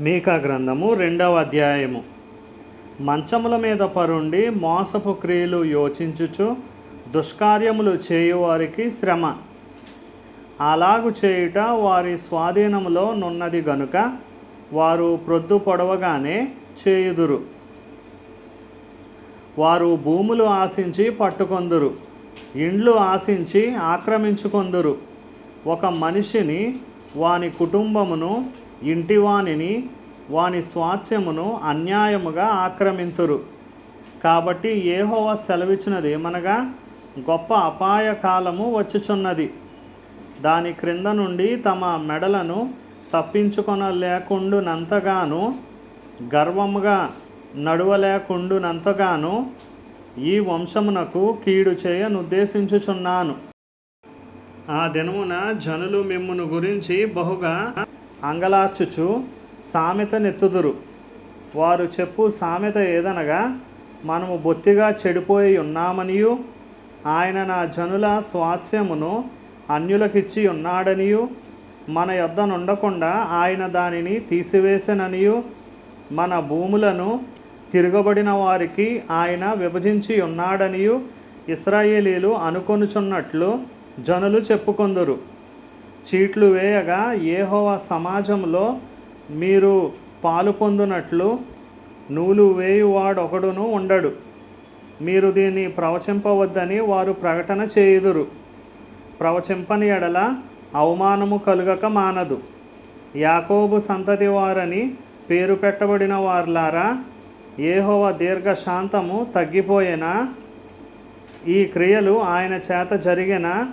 మీకా గ్రంథము రెండవ అధ్యాయము. మంచముల మీద పరుండి మోసపు క్రియలు యోచించుచు దుష్కార్యములు చేయువారికి శ్రమ. అలాగు చేయుట వారి స్వాధీనములో నున్నది గనుక వారు ప్రొద్దు పొడవగానే చేయుదురు. వారు భూములు ఆశించి పట్టుకొందురు. ఇండ్లు ఆశించి ఆక్రమించుకొందురు. ఒక మనిషిని వాని కుటుంబమును ఇంటివానిని వాని స్వాస్యమును అన్యాయముగా ఆక్రమింతురు. కాబట్టి ఏహోవ సెలవిచ్చినది ఏమనగా గొప్ప అపాయ కాలము వచ్చుచున్నది. దాని క్రింద నుండి తమ మెడలను తప్పించుకొన లేకుండునంతగాను గర్వముగా నడువలేకుండునంతగాను ఈ వంశమునకు కీడు చేయనుద్దేశించుచున్నాను. ఆ దినమున జనులు మిమ్మును గురించి బహుగా అంగలార్చుచు సామెత నెత్తుదురు. వారు చెప్పు సామెత ఏదనగా మనము బొత్తిగా చెడిపోయి ఉన్నామనియు ఆయన నా జనుల స్వాస్యమును అన్యులకిచ్చి ఉన్నాడనియు మన యొద్ద నుండకుండా ఆయన దానిని తీసివేసననియు మన భూములను తిరగబడిన వారికి ఆయన విభజించి ఉన్నాడనియు ఇస్రాయేలీలు అనుకొనుచున్నట్లు జనులు చెప్పుకొందురు. చీట్లు వేయగా ఏహోవ సమాజంలో మీరు పాలు పొందునట్లు నూలు వేయువాడొకడును ఉండడు. మీరు దీన్ని ప్రవచింపవద్దని వారు ప్రకటన చేయుదురు. ప్రవచింపని ఎడల అవమానము కలుగక మానదు. యాకోబు సంతతి వారని పేరు పెట్టబడిన వార్లారా ఏహోవ దీర్ఘశాంతము తగ్గిపోయినా? ఈ క్రియలు ఆయన చేత జరిగిన?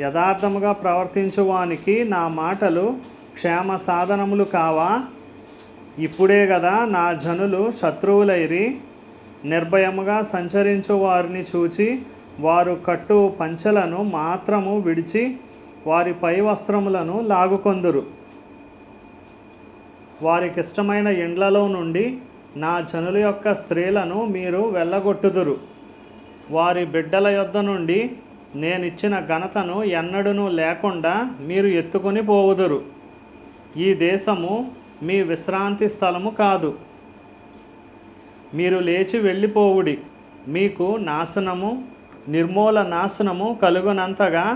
యథార్థముగా ప్రవర్తించువానికి నా మాటలు క్షేమ సాధనములు కావా? ఇప్పుడే కదా నా జనులు శత్రువులైరి నిర్భయముగా సంచరించు వారిని చూచి వారు కట్టు పంచెలను మాత్రము విడిచి వారి పై వస్త్రములను లాగుకొందురు. వారికిష్టమైన ఇండ్లలో నుండి నా జనుల యొక్క స్త్రీలను మీరు వెళ్ళగొట్టుదురు. వారి బిడ్డల యొద్ద నుండి నేను ఇచ్చిన ఘనతను ఎన్నడూను లేకుండా మీరు ఎత్తుకొని పోవుదురు. ఈ దేశము మీ విశ్రాంతి స్థలము కాదు. మీరు లేచి వెళ్ళిపోవుడి. మీకు నాశనము నిర్మూల నాశనము కలుగునంతగా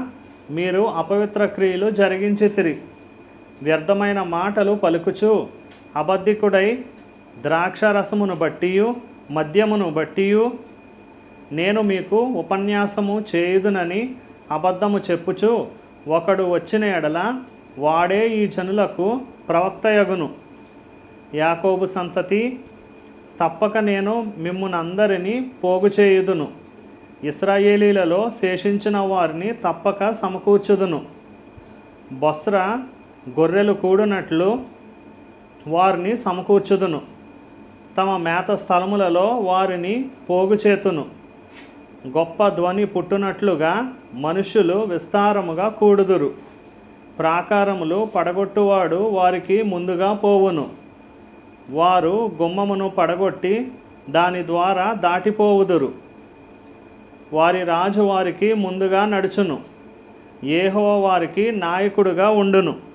మీరు అపవిత్ర క్రియలు జరిగించితిరి. వ్యర్థమైన మాటలు పలుకుచు. అబద్ధికుడై ద్రాక్షరసమును బట్టియు మద్యమును బట్టియు నేను మీకు ఉపన్యాసము చేయుదునని అబద్ధము చెప్పుచు ఒకడు వచ్చిన ఎడల వాడే ఈ జనులకు ప్రవక్తయగును యాకోబు సంతతి తప్పక నేను మిమ్మునందరినీ పోగు చేయుదును. ఇస్రాయేలీలలో శేషించిన వారిని తప్పక సమకూర్చుదును. బొస్ర గొర్రెలు కూడినట్లు వారిని సమకూర్చుదును. తమ మేత స్థలములలో వారిని పోగు చేతును గొప్ప ధ్వని పుట్టునట్లుగా మనుషులు విస్తారముగా కూడుదురు. ప్రాకారములు పడగొట్టువాడు వారికి ముందుగా పోవును. వారు గుమ్మమును పడగొట్టి దాని ద్వారా దాటిపోవుదురు. వారి రాజు వారికి ముందుగా నడుచును. ఏహో వారికి నాయకుడుగా ఉండును.